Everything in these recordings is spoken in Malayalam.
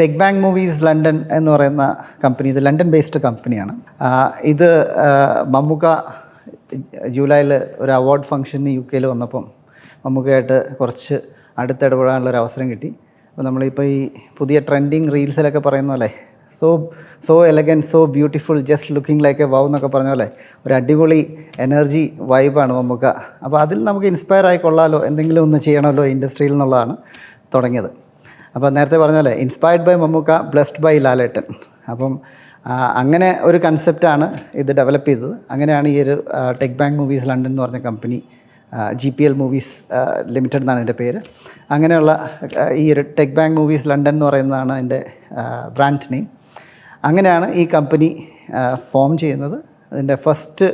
ടെക് ബാങ്ക് മൂവീസ് ലണ്ടൻ എന്ന് പറയുന്ന കമ്പനി ഇത് ലണ്ടൻ ബേസ്ഡ് കമ്പനിയാണ് ഇത് മമ്മുക്ക ജൂലൈയിൽ ഒരു അവാർഡ് ഫംഗ്ഷന് യു കെയിൽ വന്നപ്പം മമ്മൂക്കയായിട്ട് കുറച്ച് അടുത്തിടപെടാനുള്ള ഒരു അവസരം കിട്ടി. അപ്പോൾ നമ്മളിപ്പോൾ ഈ പുതിയ ട്രെൻഡിങ് റീൽസിലൊക്കെ പറയുന്ന പോലെ so so elegant so beautiful just looking like a wow എന്നൊക്കെ പറഞ്ഞ പോലെ ഒരു അടിപൊളി എനർജി വൈബാണ് മമ്മൂക്ക. അപ്പോൾ അതിൽ നമുക്ക് ഇൻസ്പയർ ആയിക്കൊള്ളാലോ എന്തെങ്കിലും ഒന്ന് ചെയ്യണമല്ലോ ഇൻഡസ്ട്രിയിൽ നിന്നുള്ളതാണ് തുടങ്ങിയത്. അപ്പോൾ നേരത്തെ പറഞ്ഞ പോലെ inspired by Mammookka blessed by Lalettan. അപ്പം അങ്ങനെ ഒരു കൺസെപ്റ്റാണ് ഇത് ഡെവലപ്പ് ചെയ്തത്. അങ്ങനെയാണ് ഈ ഒരു ടെക് ബാങ്ക് മൂവീസ് ലണ്ടൻ എന്ന് പറഞ്ഞ company G P L movies limited എന്നാണ് എന്റെ പേര്. അങ്ങനെയുള്ള ഈ ഒരു ടെക് ബാങ്ക് മൂവീസ് ലണ്ടൻ എന്ന് പറയുന്നതാണ് എന്റെ ബ്രാൻഡ് നെയിം അങ്ങനെയാണ് ഈ കമ്പനി ഫോം ചെയ്യുന്നത്. അതിന്റെ first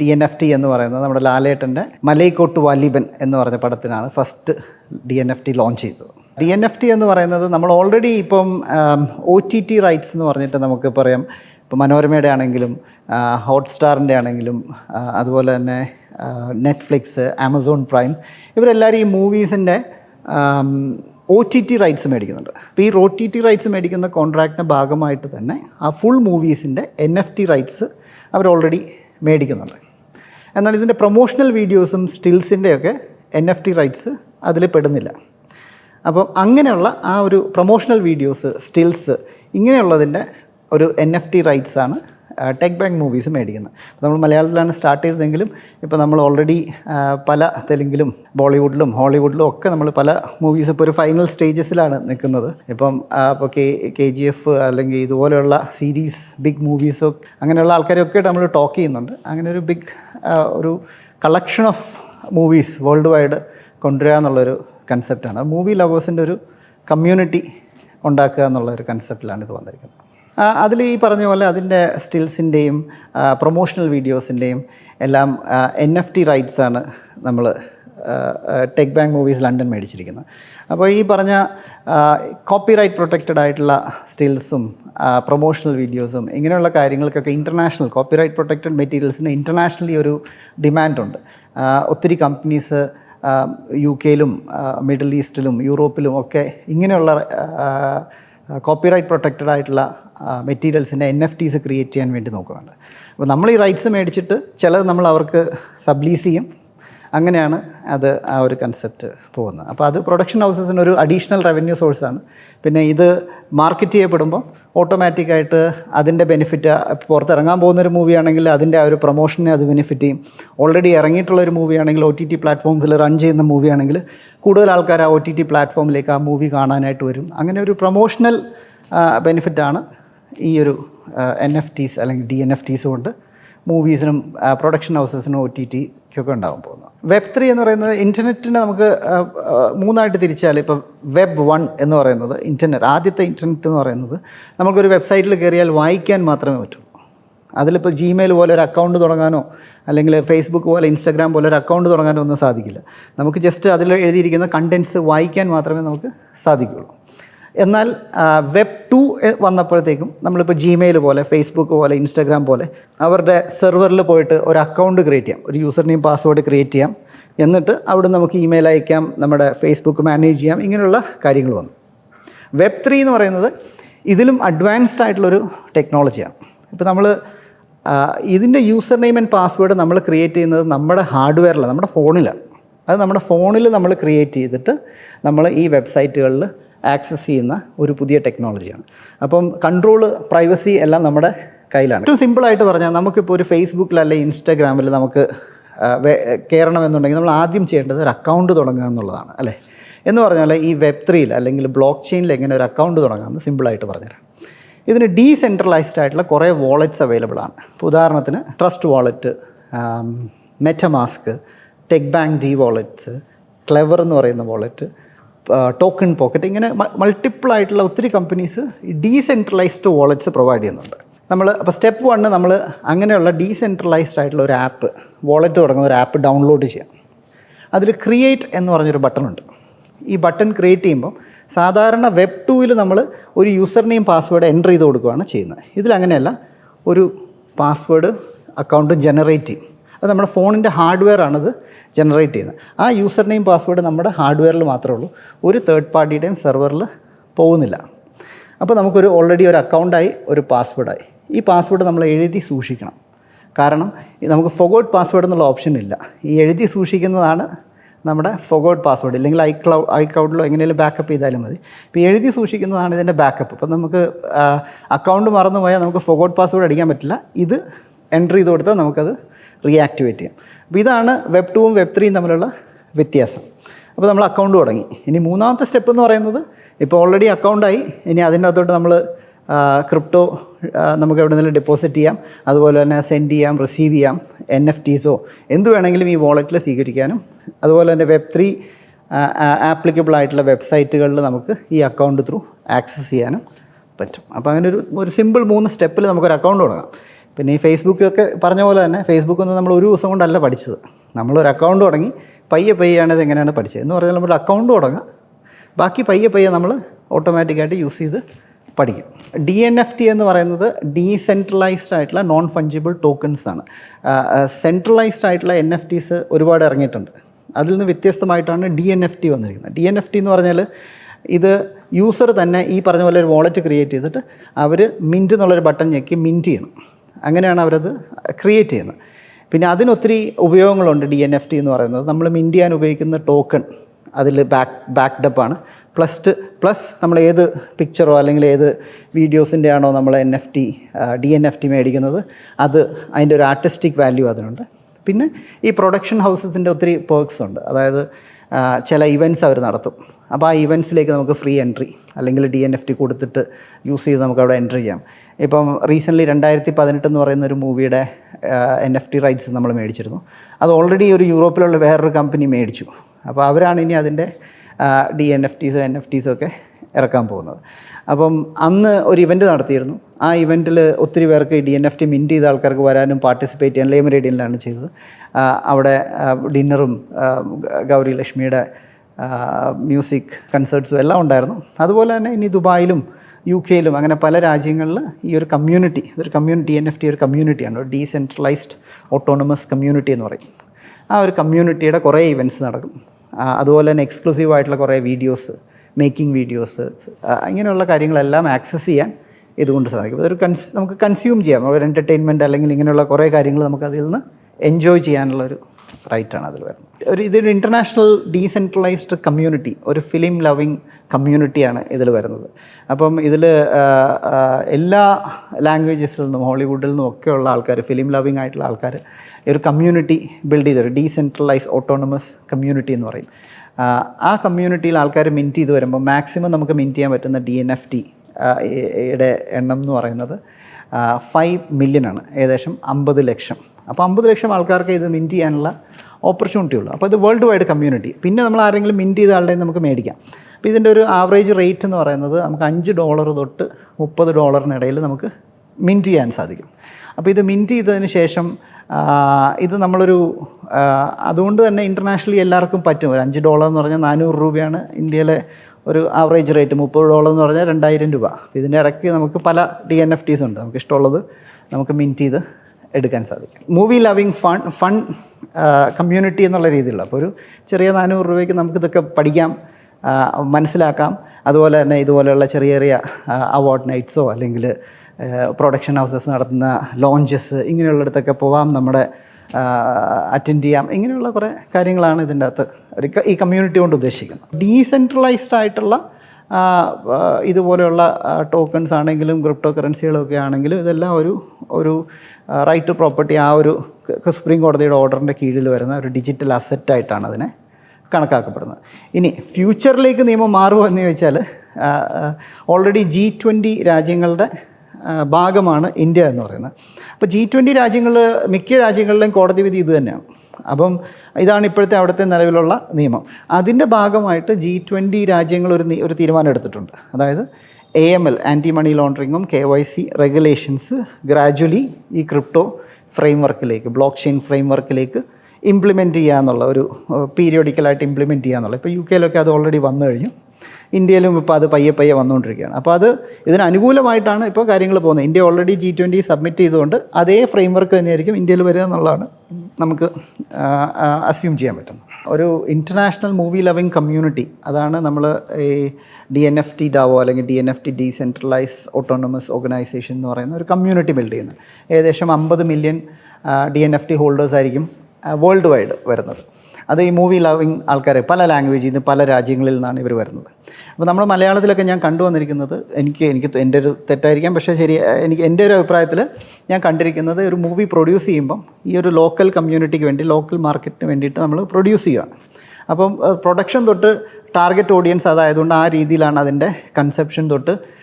D N F T എന്ന് പറയുന്നത് നമ്മുടെ ലാലേട്ടന്റെ മലൈക്കോട്ട് വാലിബൻ എന്ന് പറഞ്ഞ പടത്തിനാണ് first D N F T launch ചെയ്തത്. ഡി എൻ എഫ് ടി എന്ന് പറയുന്നത് നമ്മൾ ഓൾറെഡി ഇപ്പം ഒ ടി ടി റൈറ്റ്സ് എന്ന് പറഞ്ഞിട്ട് നമുക്ക് പറയാം. ഇപ്പോൾ മനോരമയുടെ ആണെങ്കിലും ഹോട്ട്സ്റ്റാറിന്റെ ആണെങ്കിലും അതുപോലെ തന്നെ നെറ്റ്ഫ്ലിക്സ് ആമസോൺ പ്രൈം ഇവരെല്ലാവരും ഈ മൂവീസിന്റെ ഒ ടി ടി റൈറ്റ്സ് മേടിക്കുന്നുണ്ട്. അപ്പോൾ ഈ ഒ ടി ടി റൈറ്റ്സ് മേടിക്കുന്ന കോൺട്രാക്റ്റിന്റെ ഭാഗമായിട്ട് തന്നെ ആ ഫുൾ മൂവീസിന്റെ എൻ എഫ് ടി റൈറ്റ്സ് അവർ ഓൾറെഡി മേടിക്കുന്നുണ്ട്. എന്നാൽ ഇതിന്റെ പ്രൊമോഷണൽ വീഡിയോസും സ്റ്റിൽസിന്റെയൊക്കെ എൻ എഫ് ടി റൈറ്റ്സ് അതിൽ പെടുന്നില്ല. അപ്പം അങ്ങനെയുള്ള ആ ഒരു പ്രൊമോഷണൽ വീഡിയോസ് സ്റ്റിൽസ് ഇങ്ങനെയുള്ളതിന്റെ ഒരു എൻ എഫ് ടി റൈറ്റ്സ് ആണ് ടെക് ബാങ്ക് മൂവീസ് മേടിക്കുന്നത്. നമ്മൾ മലയാളത്തിലാണ് സ്റ്റാർട്ട് ചെയ്തതെങ്കിലും ഇപ്പോൾ നമ്മൾ ഓൾറെഡി പല തെലുങ്കിലും ബോളിവുഡിലും ഹോളിവുഡിലും ഒക്കെ നമ്മൾ പല മൂവീസ് ഇപ്പോൾ ഒരു ഫൈനൽ സ്റ്റേജസിലാണ് നിൽക്കുന്നത്. ഇപ്പം ഇപ്പോൾ കെ കെ ജി എഫ് അല്ലെങ്കിൽ ഇതുപോലെയുള്ള സീരീസ് ബിഗ് മൂവീസോ അങ്ങനെയുള്ള ആൾക്കാരൊക്കെ നമ്മൾ ടോക്ക് ചെയ്യുന്നുണ്ട്. അങ്ങനെ ഒരു ബിഗ് ഒരു collection of movies world wide കൊണ്ടുവരിക എന്നുള്ളൊരു കൺസെപ്റ്റാണ് മൂവി ലവേഴ്സിന്റെ ഒരു കമ്മ്യൂണിറ്റി ഉണ്ടാക്കുക എന്നുള്ള ഒരു കൺസെപ്റ്റിലാണ് ഇത് വന്നിരിക്കുന്നത്. അതിൽ ഈ പറഞ്ഞ പോലെ അതിന്റെ സ്റ്റിൽസിന്റെയും പ്രൊമോഷണൽ വീഡിയോസിന്റെയും എല്ലാം എൻ എഫ് ടി റൈറ്റ്സ് ആണ് നമ്മൾ ടെക് ബാങ്ക് മൂവീസ് ലണ്ടൻ മേടിച്ചിരിക്കുന്നത്. അപ്പോൾ ഈ പറഞ്ഞ കോപ്പി റൈറ്റ് പ്രൊട്ടക്റ്റഡ് ആയിട്ടുള്ള സ്റ്റിൽസും പ്രൊമോഷണൽ വീഡിയോസും ഇങ്ങനെയുള്ള കാര്യങ്ങൾക്കൊക്കെ ഇന്റർനാഷണൽ കോപ്പി റൈറ്റ് പ്രൊട്ടക്റ്റഡ് മെറ്റീരിയൽസിന് ഇന്റർനാഷണലി ഒരു ഡിമാൻഡുണ്ട് ഒത്തിരി കമ്പനീസ് യു കെയിലും മിഡിൽ ഈസ്റ്റിലും യൂറോപ്പിലും ഒക്കെ ഇങ്ങനെയുള്ള കോപ്പിറൈറ്റ് പ്രൊട്ടക്റ്റഡ് ആയിട്ടുള്ള മെറ്റീരിയൽസിന്റെ എൻ എഫ് ടീസ് ക്രിയേറ്റ് ചെയ്യാൻ വേണ്ടി നോക്കുന്നുണ്ട്. അപ്പോൾ നമ്മൾ ഈ റൈറ്റ്സ് മേടിച്ചിട്ട് ചിലത് നമ്മൾ അവർക്ക് സബ്ലീസ് ചെയ്യും. അങ്ങനെയാണ് അത് ആ ഒരു കൺസെപ്റ്റ് പോകുന്നത്. അപ്പോൾ അത് പ്രൊഡക്ഷൻ ഹൗസസിന് ഒരു അഡീഷണൽ റവന്യൂ സോഴ്സാണ് പിന്നെ ഇത് മാർക്കറ്റ് ചെയ്യപ്പെടുമ്പോൾ ഓട്ടോമാറ്റിക്കായിട്ട് അതിന്റെ ബെനിഫിറ്റ് പുറത്തിറങ്ങാൻ പോകുന്നൊരു മൂവിയാണെങ്കിൽ അതിന്റെ ആ ഒരു പ്രൊമോഷനെ അത് ബെനിഫിറ്റ് ചെയ്യും. ഓൾറെഡി ഇറങ്ങിയിട്ടുള്ള ഒരു മൂവിയാണെങ്കിൽ ഒ ടി ടി പ്ലാറ്റ്ഫോംസിൽ റൺ ചെയ്യുന്ന മൂവിയാണെങ്കിൽ കൂടുതൽ ആൾക്കാർ ആ ഒ ടി ടി പ്ലാറ്റ്ഫോമിലേക്ക് ആ മൂവി കാണാനായിട്ട് വരും. അങ്ങനെ ഒരു പ്രൊമോഷണൽ ബെനിഫിറ്റാണ് ഈ ഒരു എൻ എഫ് ടീസ് അല്ലെങ്കിൽ ഡി എൻ എഫ് ടീസ് കൊണ്ട് മൂവീസിനും പ്രൊഡക്ഷൻ ഹൗസസിനും ഒ ടി ടിക്കൊക്കെ ഉണ്ടാകാൻ പോകുന്നത്. വെബ് ത്രീ എന്ന് പറയുന്നത് ഇന്റർനെറ്റിനെ നമുക്ക് മൂന്നായിട്ട് തിരിച്ചാൽ ഇപ്പോൾ വെബ് വൺ എന്ന് പറയുന്നത് ഇന്റർനെറ്റ് ആദ്യത്തെ ഇന്റർനെറ്റ് എന്ന് പറയുന്നത് നമുക്കൊരു വെബ്സൈറ്റിൽ കയറിയാൽ വായിക്കാൻ മാത്രമേ പറ്റുള്ളൂ അതിലിപ്പോൾ ജിമെയിൽ പോലെ ഒരു അക്കൗണ്ട് തുടങ്ങാനോ അല്ലെങ്കിൽ ഫേസ്ബുക്ക് പോലെ ഇൻസ്റ്റാഗ്രാം പോലെ ഒരു അക്കൗണ്ട് തുടങ്ങാനോ ഒന്നും സാധിക്കില്ല. നമുക്ക് ജസ്റ്റ് അതിൽ എഴുതിയിരിക്കുന്ന കണ്ടന്റ്സ് വായിക്കാൻ മാത്രമേ നമുക്ക് സാധിക്കുകയുള്ളൂ എന്നാൽ വെബ് ടു വന്നപ്പോഴത്തേക്കും നമ്മളിപ്പോൾ ജിമെയിൽ പോലെ ഫേസ്ബുക്ക് പോലെ ഇൻസ്റ്റാഗ്രാം പോലെ അവരുടെ സെർവറിൽ പോയിട്ട് ഒരു അക്കൗണ്ട് ക്രിയേറ്റ് ചെയ്യാം. ഒരു യൂസർ നെയിം പാസ്വേഡ് ക്രിയേറ്റ് ചെയ്യാം. എന്നിട്ട് അവിടെ നമുക്ക് ഇമെയിൽ അയക്കാം നമ്മുടെ ഫേസ്ബുക്ക് മാനേജ് ചെയ്യാം ഇങ്ങനെയുള്ള കാര്യങ്ങൾ വന്നു. വെബ് ത്രീ എന്ന് പറയുന്നത് ഇതിലും അഡ്വാൻസ്ഡ് ആയിട്ടുള്ളൊരു ടെക്നോളജിയാണ് ഇപ്പോൾ നമ്മൾ ഇതിന്റെ യൂസർ നെയിം ആൻഡ് പാസ്വേഡ് നമ്മൾ ക്രിയേറ്റ് ചെയ്യുന്നത് നമ്മുടെ ഹാർഡ്വെയറിലാണ് നമ്മുടെ ഫോണിലാണ് അത് നമ്മുടെ ഫോണിൽ നമ്മൾ ക്രിയേറ്റ് ചെയ്തിട്ട് നമ്മൾ ഈ വെബ്സൈറ്റുകളിൽ ആക്സസ് ചെയ്യുന്ന ഒരു പുതിയ ടെക്നോളജിയാണ്. അപ്പം കൺട്രോൾ പ്രൈവസി എല്ലാം നമ്മുടെ കയ്യിലാണ്. ഏറ്റവും സിമ്പിളായിട്ട് പറഞ്ഞാൽ നമുക്കിപ്പോൾ ഒരു ഫേസ്ബുക്കിൽ അല്ലെങ്കിൽ ഇൻസ്റ്റാഗ്രാമിൽ നമുക്ക് കയറണമെന്നുണ്ടെങ്കിൽ നമ്മൾ ആദ്യം ചെയ്യേണ്ടത് ഒരു അക്കൗണ്ട് തുടങ്ങുക എന്നുള്ളതാണ് അല്ലേ? എന്ന് പറഞ്ഞാൽ ഈ വെബ് ത്രീയിൽ അല്ലെങ്കിൽ ബ്ലോക്ക് ചെയിനിൽ എങ്ങനെ ഒരു അക്കൗണ്ട് തുടങ്ങാമെന്ന് സിമ്പിളായിട്ട് പറഞ്ഞുതരാം. ഇതിന് ഡീസെൻട്രലൈസ്ഡ് ആയിട്ടുള്ള കുറേ വാളറ്റ്സ് അവൈലബിൾ ആണ്. ഇപ്പോൾ ഉദാഹരണത്തിന് Trust Wallet MetaMask Tech Bank D wallets Clever എന്ന് പറയുന്ന വാളറ്റ് ടോക്കൺ പോക്കറ്റ് ഇങ്ങനെ മൾട്ടിപ്പിൾ ആയിട്ടുള്ള ഒത്തിരി കമ്പനീസ് ഡീസെൻട്രലൈസ്ഡ് വാളറ്റ്സ് പ്രൊവൈഡ് ചെയ്യുന്നുണ്ട്. നമ്മൾ അപ്പോൾ സ്റ്റെപ്പ് വണ്ണ് നമ്മൾ അങ്ങനെയുള്ള ഡീസെൻട്രലൈസ്ഡ് ആയിട്ടുള്ള ഒരു ആപ്പ് വാളറ്റ് തുടങ്ങുന്ന ഒരു ആപ്പ് ഡൗൺലോഡ് ചെയ്യാം. അതിൽ ക്രിയേറ്റ് എന്ന് പറഞ്ഞൊരു ബട്ടണുണ്ട് ഈ ബട്ടൺ ക്രിയേറ്റ് ചെയ്യുമ്പോൾ സാധാരണ വെബ് ടൂവിൽ നമ്മൾ ഒരു യൂസർ നെയിം പാസ്വേഡ് എന്റർ ചെയ്ത് കൊടുക്കുകയാണ് ചെയ്യുന്നത്. ഇതിലങ്ങനെയല്ല ഒരു പാസ്വേഡ് അക്കൗണ്ട് ജനറേറ്റ് ചെയ്യും. അത് നമ്മുടെ ഫോണിന്റെ ഹാർഡ്വെയർ ആണത് ജനറേറ്റ് ചെയ്യുന്നത്. ആ യൂസർ നെയിം പാസ്വേഡ് നമ്മുടെ ഹാർഡ്വെയറിൽ മാത്രമേ ഉള്ളൂ. ഒരു തേർഡ് പാർട്ടിയുടെയും സെർവറിൽ പോകുന്നില്ല. അപ്പോൾ നമുക്കൊരു ഓൾറെഡി ഒരു അക്കൗണ്ടായി ഒരു പാസ്വേഡായി ഈ പാസ്വേഡ് നമ്മൾ എഴുതി സൂക്ഷിക്കണം. കാരണം നമുക്ക് ഫൊഗോട്ട് പാസ്വേഡ് എന്നുള്ള ഓപ്ഷൻ ഇല്ല. ഈ എഴുതി സൂക്ഷിക്കുന്നതാണ് നമ്മുടെ ഫൊഗോട്ട് പാസ്വേഡ് ഇല്ലെങ്കിൽ ഐ ക്ലൗ ഐ ക്ലൗഡിലോ എങ്ങനെയും ബാക്കപ്പ് ചെയ്താലും മതി. ഇപ്പോൾ എഴുതി സൂക്ഷിക്കുന്നതാണ് ഇതിന്റെ ബാക്കപ്പ് അപ്പം നമുക്ക് അക്കൗണ്ട് മറന്നു പോയാൽ നമുക്ക് ഫൊഗോട്ട് പാസ്വേഡ് അടിക്കാൻ പറ്റില്ല. ഇത് എൻട്രി ചെയ്ത് കൊടുത്താൽ നമുക്കത് റീആക്ടിവേറ്റ് ചെയ്യാം. അപ്പോൾ ഇതാണ് വെബ് ടൂവും വെബ് ത്രീയും തമ്മിലുള്ള വ്യത്യാസം. അപ്പോൾ നമ്മൾ അക്കൗണ്ട് തുടങ്ങി. ഇനി മൂന്നാമത്തെ സ്റ്റെപ്പ് എന്ന് പറയുന്നത് ഇപ്പോൾ ഓൾറെഡി അക്കൗണ്ടായി ഇനി അതിന്റെ അകത്തോട്ട് നമ്മൾ ക്രിപ്റ്റോ നമുക്ക് എവിടെ നിന്നെങ്കിലും ഡെപ്പോസിറ്റ് ചെയ്യാം. അതുപോലെ തന്നെ സെൻഡ് ചെയ്യാം റിസീവ് ചെയ്യാം എൻ എഫ് ടീസോ എന്ത് വേണമെങ്കിലും ഈ വാളറ്റിൽ സ്വീകരിക്കാനും. അതുപോലെ തന്നെ വെബ് ത്രീ ആപ്ലിക്കബിൾ ആയിട്ടുള്ള വെബ്സൈറ്റുകളിൽ നമുക്ക് ഈ അക്കൗണ്ട് ത്രൂ ആക്സസ് ചെയ്യാനും പറ്റും. അപ്പോൾ അങ്ങനെ ഒരു ഒരു സിമ്പിൾ മൂന്ന് സ്റ്റെപ്പിൽ നമുക്കൊരു അക്കൗണ്ട് തുടങ്ങാം. പിന്നെ ഈ ഫേസ്ബുക്കൊക്കെ പറഞ്ഞ പോലെ തന്നെ ഫേസ്ബുക്ക് ഒന്നും നമ്മൾ ഒരു ദിവസം കൊണ്ടല്ല പഠിച്ചത്. നമ്മളൊരു അക്കൗണ്ട് തുടങ്ങി പയ്യെ പയ്യാണ് ഇത് എങ്ങനെയാണ് പഠിച്ചത് എന്ന് പറഞ്ഞാൽ നമ്മൾ അക്കൗണ്ട് തുടങ്ങാം. ബാക്കി പയ്യെ പയ്യെ നമ്മൾ ഓട്ടോമാറ്റിക്കായിട്ട് യൂസ് ചെയ്ത് പഠിക്കും. ഡി എൻ എഫ് ടി എന്ന് പറയുന്നത് ഡീസെൻട്രലൈസ്ഡ് ആയിട്ടുള്ള നോൺ ഫഞ്ചിബിൾ ടോക്കൺസ് ആണ് സെൻട്രലൈസ്ഡ് ആയിട്ടുള്ള എൻ എഫ് ടീസ് ഒരുപാട് ഇറങ്ങിയിട്ടുണ്ട്. അതിൽ നിന്ന് വ്യത്യസ്തമായിട്ടാണ് ഡി എൻ എഫ് ടി വന്നിരിക്കുന്നത്. ഡി എൻ എഫ് ടി എന്ന് പറഞ്ഞാൽ ഇത് യൂസർ തന്നെ ഈ പറഞ്ഞ പോലെ ഒരു വാളറ്റ് ക്രിയേറ്റ് ചെയ്തിട്ട് അവർ മിന്റ് എന്നുള്ളൊരു ബട്ടൺ ഞെക്കി മിന്റ് ചെയ്യണം. അങ്ങനെയാണ് അവരത് ക്രിയേറ്റ് ചെയ്യുന്നത്. പിന്നെ അതിനൊത്തിരി ഉപയോഗങ്ങളുണ്ട് ഡി എൻ എഫ് ടി എന്ന് പറയുന്നത്. നമ്മൾ മിന്റ് ചെയ്യാൻ ഉപയോഗിക്കുന്ന ടോക്കൺ അതിൽ ബാക്ക് ബാക്ക്ഡപ്പ് ആണ്. പ്ലസ് പ്ലസ് നമ്മൾ ഏത് പിക്ചറോ അല്ലെങ്കിൽ ഏത് വീഡിയോസിന്റെ ആണോ നമ്മൾ N F T D N F T മേടിക്കുന്നത്. അത് അതിന്റെ ഒരു ആർട്ടിസ്റ്റിക് വാല്യൂ അതിനുണ്ട്. പിന്നെ ഈ പ്രൊഡക്ഷൻ ഹൗസസിന്റെ ഒത്തിരി പേർക്സ് ഉണ്ട്. അതായത് ചില ഇവന്റ്സ് അവർ നടത്തും. അപ്പോൾ ആ ഇവന്റ്സിലേക്ക് നമുക്ക് ഫ്രീ എൻട്രി അല്ലെങ്കിൽ ഡി എൻ എഫ് ടി കൊടുത്തിട്ട് യൂസ് ചെയ്ത് നമുക്ക് അവിടെ എൻട്രി ചെയ്യാം. ഇപ്പം റീസെന്റ്ലി രണ്ടായിരത്തി പതിനെട്ട് എന്ന് പറയുന്ന ഒരു മൂവിയുടെ എൻ എഫ് ടി റൈറ്റ്സ് നമ്മൾ മേടിച്ചിരുന്നു. അത് ഓൾറെഡി ഒരു യൂറോപ്പിലുള്ള വേറൊരു കമ്പനി മേടിച്ചു. അപ്പോൾ അവരാണ് ഇനി അതിന്റെ D N F Ts N F ടീസും ഒക്കെ ഇറക്കാൻ പോകുന്നത്. അപ്പം അന്ന് ഒരു ഇവന്റ് നടത്തിയിരുന്നു. ആ ഇവന്റിൽ ഒത്തിരി പേർക്ക് D N F T mint ചെയ്ത ആൾക്കാർക്ക് വരാനും പാർട്ടിസിപ്പേറ്റ് ചെയ്യാൻ ലേമ റേഡിയനിലാണ് ചെയ്തത്. അവിടെ ഡിന്നറും ഗൗരി ലക്ഷ്മിയുടെ മ്യൂസിക് കൺസേർട്സും എല്ലാം ഉണ്ടായിരുന്നു. അതുപോലെ തന്നെ ഇനി ദുബായിലും യു കെയിലും അങ്ങനെ പല രാജ്യങ്ങളിൽ ഈ ഒരു കമ്മ്യൂണിറ്റി ഒരു കമ്മ്യൂണിറ്റി എൻ എഫ് ടി ഒരു കമ്മ്യൂണിറ്റിയാണ് ഒരു ഡീസെൻട്രലൈസ്ഡ് ഓട്ടോണമസ് കമ്മ്യൂണിറ്റി എന്ന് പറയും. ആ ഒരു കമ്മ്യൂണിറ്റിയുടെ കുറേ ഇവന്റ്സ് നടക്കും. അതുപോലെ തന്നെ എക്സ്ക്ലൂസീവ് ആയിട്ടുള്ള കുറേ വീഡിയോസ് മേക്കിംഗ് വീഡിയോസ് ഇങ്ങനെയുള്ള കാര്യങ്ങളെല്ലാം ആക്സസ് ചെയ്യാൻ ഇതുകൊണ്ട് സാധിക്കും. അതൊരു കൺസ് നമുക്ക് കൺസ്യൂം ചെയ്യാം. ഒരു എന്റർടൈൻമെന്റ് അല്ലെങ്കിൽ ഇങ്ങനെയുള്ള കുറേ കാര്യങ്ങൾ നമുക്ക് അതിൽ നിന്ന് എൻജോയ് ചെയ്യാനുള്ള ഒരു ആണ് അതിൽ വരുന്നത്. ഒരു ഇതൊരു ഇന്റർനാഷണൽ ഡീസെൻട്രലൈസ്ഡ് കമ്മ്യൂണിറ്റി ഒരു ഫിലിം ലവിങ് കമ്മ്യൂണിറ്റിയാണ് ഇതിൽ വരുന്നത്. അപ്പം ഇതിൽ എല്ലാ ലാംഗ്വേജസിൽ നിന്നും ഹോളിവുഡിൽ നിന്നും ഒക്കെയുള്ള ആൾക്കാർ ഫിലിം ലവിങ് ആയിട്ടുള്ള ആൾക്കാർ ഒരു കമ്മ്യൂണിറ്റി ബിൽഡ് ചെയ്തൊരു ഡീസെൻട്രലൈസ് ഓട്ടോണമസ് കമ്മ്യൂണിറ്റി എന്ന് പറയും. ആ കമ്മ്യൂണിറ്റിയിൽ ആൾക്കാർ മിന്റ് ചെയ്ത് വരുമ്പോൾ മാക്സിമം നമുക്ക് മിന്റ് ചെയ്യാൻ പറ്റുന്ന ഡി എൻ എഫ് ടി യുടെ എണ്ണം എന്ന് പറയുന്നത് ഫൈവ് മില്യൺ ആണ്. ഏകദേശം അമ്പത് ലക്ഷം. അപ്പോൾ അമ്പത് ലക്ഷം ആൾക്കാർക്ക് ഇത് മിന്റ് ചെയ്യാനുള്ള ഓപ്പർച്യൂണിറ്റി ഉള്ളൂ. അപ്പോൾ ഇത് വേൾഡ് വൈഡ് കമ്മ്യൂണിറ്റി പിന്നെ നമ്മൾ ആരെങ്കിലും മിന്റ് ചെയ്ത ആളുടെ നമുക്ക് മേടിക്കാം. അപ്പോൾ ഇതിന്റെ ഒരു ആവറേജ് റേറ്റ് എന്ന് പറയുന്നത് നമുക്ക് അഞ്ച് ഡോളർ തൊട്ട് മുപ്പത് ഡോളറിനിടയിൽ നമുക്ക് മിന്റ് ചെയ്യാൻ സാധിക്കും. അപ്പോൾ ഇത് മിന്റ് ചെയ്തതിന് ശേഷം ഇത് നമ്മളൊരു അതുകൊണ്ട് തന്നെ ഇന്റർനാഷണലി എല്ലാവർക്കും പറ്റും. ഒരു അഞ്ച് ഡോളർ എന്ന് പറഞ്ഞാൽ നാനൂറ് രൂപയാണ് ഇന്ത്യയിലെ ഒരു ആവറേജ് റേറ്റ് മുപ്പത് ഡോളർ എന്ന് പറഞ്ഞാൽ രണ്ടായിരം രൂപ. ഇതിന്റെ ഇടയ്ക്ക് നമുക്ക് പല ഡി എൻ എഫ് ടീസ് ഉണ്ട്. നമുക്ക് ഇഷ്ടമുള്ളത് നമുക്ക് മിന്റ് ചെയ്ത് എടുക്കാൻ സാധിക്കും. Movie loving fun fun community എന്നുള്ള രീതിയിലുള്ള. അപ്പോൾ ഒരു ചെറിയ നാനൂറ് രൂപയ്ക്ക് നമുക്കിതൊക്കെ പഠിക്കാം മനസ്സിലാക്കാം. അതുപോലെ തന്നെ ഇതുപോലെയുള്ള ചെറിയ ചെറിയ അവാർഡ് നൈറ്റ്സോ അല്ലെങ്കിൽ പ്രൊഡക്ഷൻ ഹൗസസ് നടത്തുന്ന ലോഞ്ചസ് ഇങ്ങനെയുള്ളിടത്തൊക്കെ പോവാം. നമ്മുടെ അറ്റൻഡ് ചെയ്യാം. ഇങ്ങനെയുള്ള കുറേ കാര്യങ്ങളാണ് ഇതിന്റെ അകത്ത് ഈ കമ്മ്യൂണിറ്റി കൊണ്ട് ഉദ്ദേശിക്കുന്നത്. ഡീസെൻട്രലൈസ്ഡ് ആയിട്ടുള്ള ഇതുപോലെയുള്ള ടോക്കൺസ് ആണെങ്കിലും ക്രിപ്റ്റോ കറൻസികളൊക്കെ ആണെങ്കിലും ഇതെല്ലാം ഒരു ഒരു റൈറ്റ് ടു പ്രോപ്പർട്ടി ആ ഒരു സുപ്രീം കോടതിയുടെ ഓർഡറിന്റെ കീഴിൽ വരുന്ന ഒരു ഡിജിറ്റൽ അസറ്റായിട്ടാണ് അതിനെ കണക്കാക്കപ്പെടുന്നത്. ഇനി ഫ്യൂച്ചറിലേക്ക് നിയമം മാറുമോ എന്ന് ചോദിച്ചാൽ ഓൾറെഡി ജി ട്വന്റി രാജ്യങ്ങളുടെ ഭാഗമാണ് ഇന്ത്യ എന്ന് പറയുന്നത്. അപ്പോൾ ജി ട്വന്റി രാജ്യങ്ങൾ മിക്ക രാജ്യങ്ങളിലെയും കോടതി വിധി ഇത് തന്നെയാണ്. അപ്പം ഇതാണ് ഇപ്പോഴത്തെ അവിടുത്തെ നിലവിലുള്ള നിയമം. അതിന്റെ ഭാഗമായിട്ട് ജി ട്വന്റി രാജ്യങ്ങൾ ഒരു ഒരു തീരുമാനം എടുത്തിട്ടുണ്ട്. അതായത് A M L anti money ലോണ്ടറിങ്ങും K Y C regulations gradually ഈ ക്രിപ്റ്റോ ഫ്രെയിം വർക്കിലേക്ക് ബ്ലോക്ക് ചെയിൻ ഫ്രെയിം വർക്കിലേക്ക് ഇംപ്ലിമെന്റ് ചെയ്യാന്നുള്ള ഒരു പീരിയോഡിക്കലായിട്ട് ഇംപ്ലിമെന്റ് ചെയ്യാന്നുള്ള. ഇപ്പോൾ യു കെയിലൊക്കെ അത് ഓൾറെഡി വന്നു കഴിഞ്ഞു. ഇന്ത്യയിലും ഇപ്പോൾ അത് പയ്യെ പയ്യെ വന്നുകൊണ്ടിരിക്കുകയാണ്. അപ്പോൾ അത് ഇതിന് അനുകൂലമായിട്ടാണ് ഇപ്പോൾ കാര്യങ്ങൾ പോകുന്നത്. India already G twenty submit ചെയ്തുകൊണ്ട് അതേ ഫ്രെയിംവർക്ക് തന്നെയായിരിക്കും ഇന്ത്യയിൽ വരിക എന്നുള്ളതാണ് നമുക്ക് അസ്യൂം ചെയ്യാൻ പറ്റുന്നത്. ഒരു ഇന്റർനാഷണൽ മൂവി ലവിങ് കമ്മ്യൂണിറ്റി അതാണ് നമ്മൾ ഈ D N F T DAO അല്ലെങ്കിൽ D N F T decentralise autonomous organisation എന്ന് പറയുന്ന ഒരു കമ്മ്യൂണിറ്റി ബിൽഡ് ചെയ്യുന്നത്. ഏകദേശം അമ്പത് million D N F T holders ആയിരിക്കും വേൾഡ് വൈഡ് വരുന്നത്. അത് ഈ മൂവി ലവിങ് ആൾക്കാരെ പല ലാംഗ്വേജിൽ നിന്ന് പല രാജ്യങ്ങളിൽ നിന്നാണ് ഇവർ വരുന്നത്. അപ്പോൾ നമ്മൾ മലയാളത്തിലൊക്കെ ഞാൻ കണ്ടുവന്നിരിക്കുന്നത് എനിക്ക് എനിക്ക് എന്റെ ഒരു തെറ്റായിരിക്കാം. പക്ഷേ ശരി എനിക്ക് എന്റെ ഒരു അഭിപ്രായത്തിൽ ഞാൻ കണ്ടിരിക്കുന്നത് ഒരു മൂവി പ്രൊഡ്യൂസ് ചെയ്യുമ്പം ഈ ഒരു ലോക്കൽ കമ്മ്യൂണിറ്റിക്ക് വേണ്ടി ലോക്കൽ മാർക്കറ്റിന് വേണ്ടിയിട്ട് നമ്മൾ പ്രൊഡ്യൂസ് ചെയ്യുകയാണ് അപ്പം പ്രൊഡക്ഷൻ തൊട്ട് ടാർഗറ്റ് ഓഡിയൻസ് അതായതുകൊണ്ട് ആ രീതിയിലാണ് അതിന്റെ കൺസെപ്ഷൻ തൊട്ട്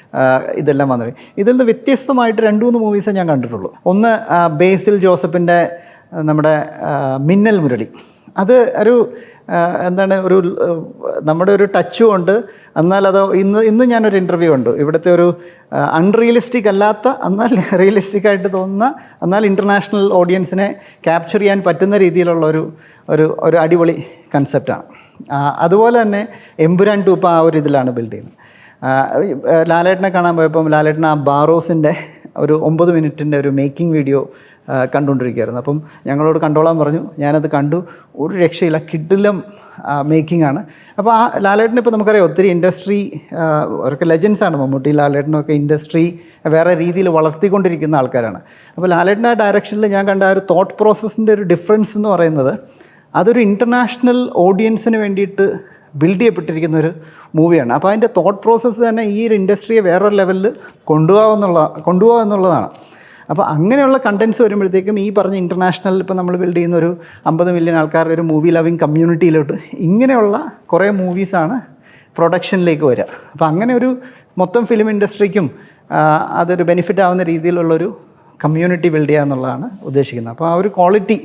ഇതെല്ലാം വന്നത്. ഇതിൽ നിന്ന് വ്യത്യസ്തമായിട്ട് രണ്ട് മൂന്ന് മൂവീസേ ഞാൻ കണ്ടിട്ടുള്ളൂ. ഒന്ന് ബേസിൽ ജോസഫിന്റെ നമ്മുടെ മിന്നൽ മുരളി. അത് ഒരു എന്താണ് ഒരു നമ്മുടെ ഒരു ടച്ചും ഉണ്ട്. എന്നാൽ അത് ഇന്ന് ഇന്ന് ഞാനൊരു ഇന്റർവ്യൂ ഉണ്ട് ഇവിടുത്തെ ഒരു അൺറിയലിസ്റ്റിക് അല്ലാത്ത എന്നാൽ റിയലിസ്റ്റിക് ആയിട്ട് തോന്നുന്ന എന്നാൽ ഇന്റർനാഷണൽ ഓഡിയൻസിനെ ക്യാപ്ചർ ചെയ്യാൻ പറ്റുന്ന രീതിയിലുള്ള ഒരു ഒരു ഒരു അടിപൊളി കൺസെപ്റ്റാണ് അതുപോലെ തന്നെ എമ്പുരാൻ ടൂപ്പ് ആ ഒരു ഇതിലാണ് ബിൽഡ് ചെയ്യുന്നത്. ലാലേട്ടനെ കാണാൻ പോയപ്പം ലാലേട്ടൻ ആ ബാറോസിന്റെ ഒരു ഒമ്പത് മിനിറ്റിന്റെ ഒരു മേക്കിംഗ് വീഡിയോ കണ്ടുകൊണ്ടിരിക്കുകയായിരുന്നു. അപ്പം ഞങ്ങളോട് കണ്ടോളാൻ പറഞ്ഞു. ഞാനത് കണ്ടു. ഒരു രക്ഷയില്ല. കിഡിലം മേക്കിംഗ് ആണ്. അപ്പോൾ ആ ലാലേട്ടനെ ഇപ്പോൾ നമുക്കറിയാം ഒത്തിരി ഇൻഡസ്ട്രി അവരൊക്കെ ലെജൻസ് ആണ്. മമ്മൂട്ടി ലാലേട്ടനൊക്കെ ഇൻഡസ്ട്രി വേറെ രീതിയിൽ വളർത്തിക്കൊണ്ടിരിക്കുന്ന ആൾക്കാരാണ്. അപ്പോൾ ലാലേട്ടന്റെ ആ ഡയറക്ഷനിൽ ഞാൻ കണ്ട ആ ഒരു തോട്ട് പ്രോസസ്സിന്റെ ഒരു ഡിഫറൻസ് എന്ന് പറയുന്നത് അതൊരു ഇന്റർനാഷണൽ ഓഡിയൻസിന് വേണ്ടിയിട്ട് ബിൽഡ് ചെയ്യപ്പെട്ടിരിക്കുന്ന ഒരു മൂവിയാണ് അപ്പോൾ അതിന്റെ തോട്ട് പ്രോസസ്സ് തന്നെ ഈ ഒരു ഇൻഡസ്ട്രിയെ വേറൊരു ലെവലിൽ കൊണ്ടുപോകാമെന്നുള്ള കൊണ്ടുപോകുക എന്നുള്ളതാണ്. അപ്പോൾ അങ്ങനെയുള്ള കണ്ടൻസ് വരുമ്പോഴത്തേക്കും ഈ പറഞ്ഞ ഇന്റർനാഷണൽ ഇപ്പോൾ നമ്മൾ ബിൽഡ് ചെയ്യുന്ന ഒരു അമ്പത് മില്യൺ ആൾക്കാരുടെ ഒരു മൂവി ലവിങ് കമ്മ്യൂണിറ്റിയിലോട്ട് ഇങ്ങനെയുള്ള കുറേ മൂവീസാണ് പ്രൊഡക്ഷനിലേക്ക് വരിക. അപ്പോൾ അങ്ങനെ ഒരു മൊത്തം ഫിലിം ഇൻഡസ്ട്രിക്കും അതൊരു ബെനിഫിറ്റ് ആവുന്ന രീതിയിലുള്ളൊരു കമ്മ്യൂണിറ്റി ബിൽഡ് ചെയ്യുക എന്നുള്ളതാണ് ഉദ്ദേശിക്കുന്നത്. അപ്പോൾ ആ ഒരു ക്വാളിറ്റി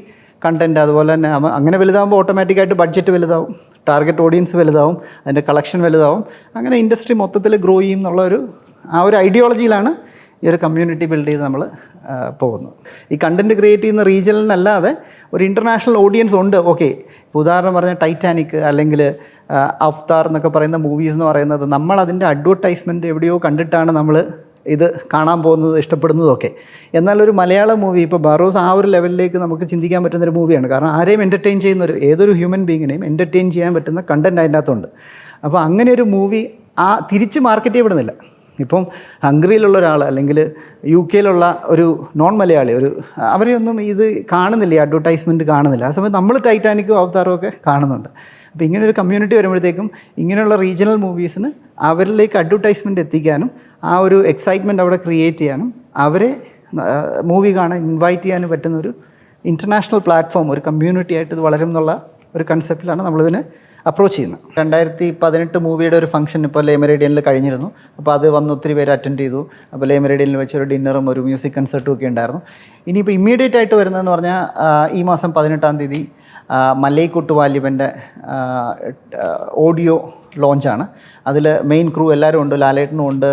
കണ്ടന്റ് അതുപോലെ തന്നെ അങ്ങനെ വലുതാകുമ്പോൾ ഓട്ടോമാറ്റിക്കായിട്ട് ബഡ്ജറ്റ് വലുതാവും ടാർഗറ്റ് ഓഡിയൻസ് വലുതാവും അതിന്റെ കളക്ഷൻ വലുതാവും. അങ്ങനെ ഇൻഡസ്ട്രി മൊത്തത്തിൽ ഗ്രോ ചെയ്യും എന്നുള്ള ഒരു ആ ഒരു ഐഡിയോളജിയിലാണ് ഈ ഒരു കമ്മ്യൂണിറ്റി ബിൽഡ് ചെയ്ത് നമ്മൾ പോകുന്നു. ഈ കണ്ടന്റ് ക്രിയേറ്റ് ചെയ്യുന്ന റീജിയനിലല്ലാതെ ഒരു ഇന്റർനാഷണൽ ഓഡിയൻസ് ഉണ്ട് ഓക്കെ ഇപ്പോൾ ഉദാഹരണം പറഞ്ഞാൽ ടൈറ്റാനിക് അല്ലെങ്കിൽ അഫ്താർ എന്നൊക്കെ പറയുന്ന മൂവീസ് എന്ന് പറയുന്നത് നമ്മൾ അതിന്റെ അഡ്വർടൈസ്മെന്റ് എവിടെയോ കണ്ടിട്ടാണ് നമ്മൾ ഇത് കാണാൻ പോകുന്നത് ഇഷ്ടപ്പെടുന്നതൊക്കെ എന്നാൽ ഒരു മലയാളം മൂവി ഇപ്പോൾ ബറോസ് ആ ഒരു ലെവലിലേക്ക് നമുക്ക് ചിന്തിക്കാൻ പറ്റുന്ന ഒരു മൂവിയാണ് കാരണം ആരെയും എന്റർടൈൻ ചെയ്യുന്ന ഒരു ഏതൊരു ഹ്യൂമൻ ബീങ്ങിനെയും എന്റർടൈൻ ചെയ്യാൻ പറ്റുന്ന കണ്ടന്റ് അതിന്റെ അകത്തുണ്ട് അപ്പോൾ അങ്ങനെ ഒരു മൂവി ആ തിരിച്ച് മാർക്കറ്റ് ചെയ്യപ്പെടുന്നില്ല. ഇപ്പം ഹംഗറിയിലുള്ള ഒരാൾ അല്ലെങ്കിൽ യു കെയിലുള്ള ഒരു നോൺ മലയാളി ഒരു അവരെയൊന്നും ഇത് കാണുന്നില്ല ഈ അഡ്വർടൈസ്മെന്റ് കാണുന്നില്ല. ആ സമയത്ത് നമ്മൾ ടൈറ്റാനിക്കും അവതാറും ഒക്കെ കാണുന്നുണ്ട്. അപ്പോൾ ഇങ്ങനൊരു കമ്മ്യൂണിറ്റി വരുമ്പോഴത്തേക്കും ഇങ്ങനെയുള്ള റീജിയണൽ മൂവീസിന് അവരിലേക്ക് അഡ്വർടൈസ്മെന്റ് എത്തിക്കാനും ആ ഒരു എക്സൈറ്റ്മെന്റ് അവിടെ ക്രിയേറ്റ് ചെയ്യാനും അവരെ മൂവി കാണാൻ ഇൻവൈറ്റ് ചെയ്യാനും പറ്റുന്ന ഒരു ഇന്റർനാഷണൽ പ്ലാറ്റ്ഫോം ഒരു കമ്മ്യൂണിറ്റി ആയിട്ട് ഇത് വളരും എന്നുള്ള ഒരു കൺസെപ്റ്റിലാണ് നമ്മളിതിനെ അപ്രോച്ച് ചെയ്യുന്നത് രണ്ടായിരത്തി പതിനെട്ട് മൂവിയുടെ ഒരു ഫംഗ്ഷൻ ഇപ്പോൾ ലേമറേഡിയനിൽ കഴിഞ്ഞിരുന്നു. അപ്പോൾ അത് വന്ന് ഒത്തിരി പേര് അറ്റൻഡ് ചെയ്തു. അപ്പോൾ ലേമറേഡിയനിൽ വെച്ചൊരു ഡിന്നറും ഒരു മ്യൂസിക് കൺസേർട്ടും ഒക്കെ ഉണ്ടായിരുന്നു. ഇനിയിപ്പോൾ ഇമ്മീഡിയറ്റ് ആയിട്ട് വരുന്നതെന്ന് പറഞ്ഞാൽ ഈ മാസം പതിനെട്ടാം തീയതി മല്ലൈക്കുട്ട് വാല്യവന്റെ ഓഡിയോ ലോഞ്ചാണ് അതിൽ മെയിൻ ക്രൂ എല്ലാവരും ഉണ്ട് ലാലേട്ടനും ഉണ്ട്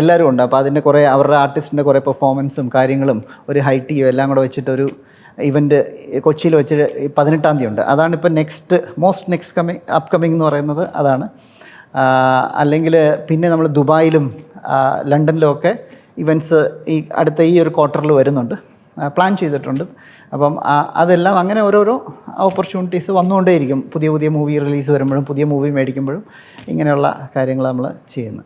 എല്ലാവരും ഉണ്ട്. അപ്പോൾ അതിന്റെ കുറേ അവരുടെ ആർട്ടിസ്റ്റിന്റെ കുറേ പെർഫോമൻസും കാര്യങ്ങളും ഒരു ഹൈറ്റിയോ എല്ലാം കൂടെ വെച്ചിട്ടൊരു ഇവന്റ് കൊച്ചിയിൽ വെച്ച് പതിനെട്ടാം തീയതി ഉണ്ട്. അതാണ് ഇപ്പോൾ next most next coming upcoming എന്ന് പറയുന്നത്. അതാണ്. അല്ലെങ്കിൽ പിന്നെ നമ്മൾ ദുബായിലും ലണ്ടനിലുമൊക്കെ ഇവന്റ്സ് ഈ അടുത്ത ഈ ഒരു ക്വാർട്ടറിൽ വരുന്നുണ്ട്. പ്ലാൻ ചെയ്തിട്ടുണ്ട്. അപ്പം അതെല്ലാം അങ്ങനെ ഓരോരോ ഓപ്പർച്യൂണിറ്റീസ് വന്നുകൊണ്ടേയിരിക്കും. പുതിയ പുതിയ മൂവി റിലീസ് വരുമ്പോഴും പുതിയ മൂവി മേടിക്കുമ്പോഴും ഇങ്ങനെയുള്ള കാര്യങ്ങൾ നമ്മൾ ചെയ്യുന്നത്.